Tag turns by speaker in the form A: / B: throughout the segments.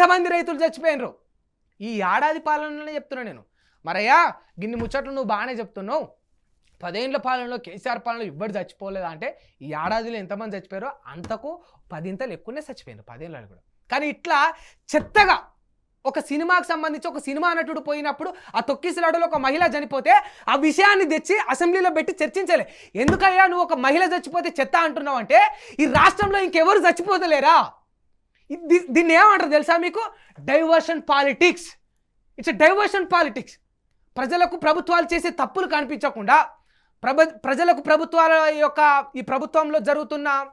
A: ఎంతమంది రైతులు చచ్చిపోయినరు? ఈ ఏడాది పాలనలోనే చెప్తున్నా నేను. మరయ్యా గిన్ని ముచ్చట్లు నువ్వు బాగానే చెప్తున్నావు. పదేండ్ల పాలనలో కేసీఆర్ పాలనలో ఇవ్వడు చచ్చిపోలేదా అంటే ఈ ఏడాదిలో ఎంతమంది చచ్చిపోయారో అంతకు పదింతలు ఎక్కువనే చచ్చిపోయినారు పదేళ్ళు కూడా. కానీ ఇట్లా చెత్తగా ఒక సినిమాకి సంబంధించి ఒక సినిమా నటుడు పోయినప్పుడు ఆ తొక్కిసలాడలో ఒక మహిళ చనిపోతే ఆ విషయాన్ని తెచ్చి అసెంబ్లీలో పెట్టి చర్చించలే. ఎందుకయ్యా నువ్వు ఒక మహిళ చచ్చిపోతే చెత్త అంటున్నావు అంటే ఈ రాష్ట్రంలో ఇంకెవరు చచ్చిపోతలేరా? దీన్ని ఏమంటారు తెలుసా మీకు? Diversion politics it's diversion politics ప్రజలకు ప్రభుత్వాలు చేసే తప్పులు కనిపించకుండా ప్రభ ప్రజలకు ప్రభుత్వాల యొక్క ఈ ప్రభుత్వంలో జరుగుతున్న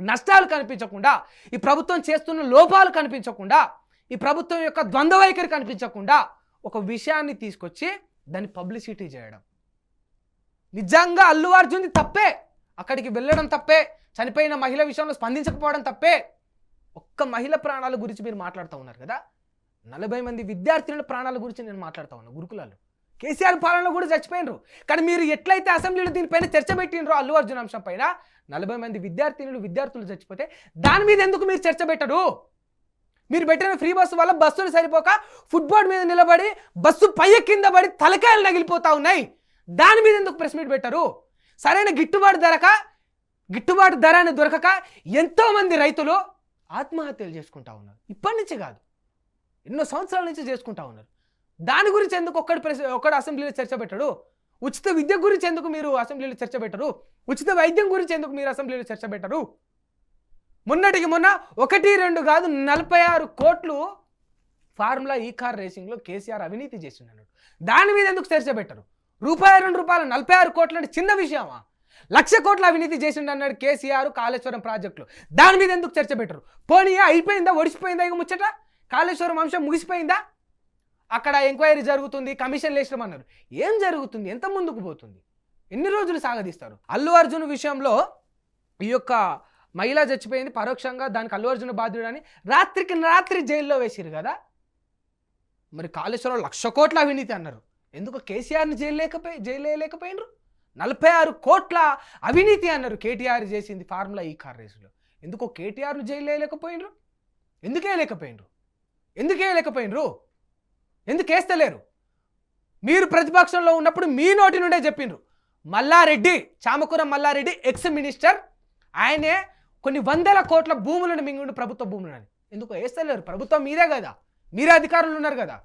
A: నష్టాలు కనిపించకుండా ఈ ప్రభుత్వం చేస్తున్న లోపాలు కనిపించకుండా ఈ ప్రభుత్వం యొక్క ద్వంద్వ వైఖరి కనిపించకుండా ఒక విషయాన్ని తీసుకొచ్చి దాన్ని పబ్లిసిటీ చేయడం. నిజంగా అల్లు అర్జున్ది తప్పే. అక్కడికి వెళ్ళడం తప్పే. చనిపోయిన మహిళ విషయంలో స్పందించకపోవడం తప్పే. ఒక్క మహిళ ప్రాణాల గురించి మీరు మాట్లాడుతూ ఉన్నారు కదా? నలభై మంది విద్యార్థినుల ప్రాణాల గురించి నేను మాట్లాడుతూ ఉన్నాను గురుకులాలు. కేసీఆర్ పాలనలో కూడా చచ్చిపోయినరు. కానీ మీరు ఎట్లయితే అసెంబ్లీలో దీనిపైన చర్చ పెట్టినరో అల్లు అర్జున్ అంశం పైన నలభై మంది విద్యార్థినులు విద్యార్థులు చచ్చిపోతే దాని మీద ఎందుకు మీరు చర్చ పెట్టరు? మీరు పెట్టిన ఫ్రీ బస్సు వల్ల బస్సులు సరిపోక ఫుట్బాల్ మీద నిలబడి బస్సు పయ్య కింద పడి తలకాయలు నగిలిపోతా ఉన్నాయి. దాని మీద ఎందుకు ప్రెస్ మీట్ పెట్టరు? సరైన గిట్టుబాటు ధరక గిట్టుబాటు ధర అని దొరకక ఎంతోమంది రైతులు ఆత్మహత్యలు చేసుకుంటా ఉన్నారు. ఇప్పటి నుంచి కాదు. ఎన్నో సంవత్సరాల నుంచి చేసుకుంటా ఉన్నారు. దాని గురించి ఎందుకు ఒక్కడి ప్రెస్ ఒక్కడు అసెంబ్లీలో చర్చ పెట్టడు? ఉచిత విద్య గురించి ఎందుకు మీరు అసెంబ్లీలో చర్చ పెట్టరు? ఉచిత వైద్యం గురించి ఎందుకు మీరు అసెంబ్లీలో చర్చ పెట్టరు? మొన్నటికి మొన్న ఒకటి రెండు కాదు నలభై ఆరు కోట్లు ఫార్ములా ఈ కార్ రేసింగ్లో కేసీఆర్ అవినీతి చేసిండు అన్నాడు. దాని మీద ఎందుకు చర్చ పెట్టరు? రూపాయి రెండు రూపాయలు నలభై ఆరు కోట్లు అంటే చిన్న విషయమా? లక్ష కోట్ల అవినీతి చేసిండు అన్నాడు కేసీఆర్ కాళేశ్వరం ప్రాజెక్టులు. దాని మీద ఎందుకు చర్చ పెట్టరు? పోనీ అయిపోయిందా? ఒడిసిపోయిందా ఇక ముచ్చట? కాళేశ్వరం అంశం ముగిసిపోయిందా? అక్కడ ఎంక్వైరీ జరుగుతుంది కమిషన్ లేచడం అన్నారు ఏం జరుగుతుంది? ఎంత ముందుకు పోతుంది? ఎన్ని రోజులు సాగదీస్తారు? అల్లు అర్జున్ విషయంలో ఈ యొక్క మహిళ చచ్చిపోయింది పరోక్షంగా దానికి అల్లు అర్జున్ బాధ్యుడని రాత్రికి రాత్రి జైల్లో వేసిరు కదా? మరి కాళేశ్వరం లక్ష కోట్ల అవినీతి అన్నారు. ఎందుకు? కేసీఆర్ని జైలు లేకపోయి జైలు వేయలేకపోయినరు నలభై ఆరు కోట్ల అవినీతి అన్నారు కేటీఆర్ చేసింది ఫార్ములా ఈ కార్ రేసులో. ఎందుకో కేటీఆర్ను జైలు వేయలేకపోయినరు? ఎందుకు వేయలేకపోయినరు? ఎందుకు వేయలేకపోయినరు? ఎందుకు వేస్తలేరు? మీరు ప్రతిపక్షంలో ఉన్నప్పుడు మీ నోటి నుండే చెప్పిండ్రు మల్లారెడ్డి చామకూర మల్లారెడ్డి ఎక్స్ మినిస్టర్ ఆయనే కొన్ని వందల కోట్ల భూములను మింగుండు ప్రభుత్వ భూములను. ఎందుకు వేస్తలేరు? ప్రభుత్వం మీరే కదా. మీరే అధికారులు ఉన్నారు కదా.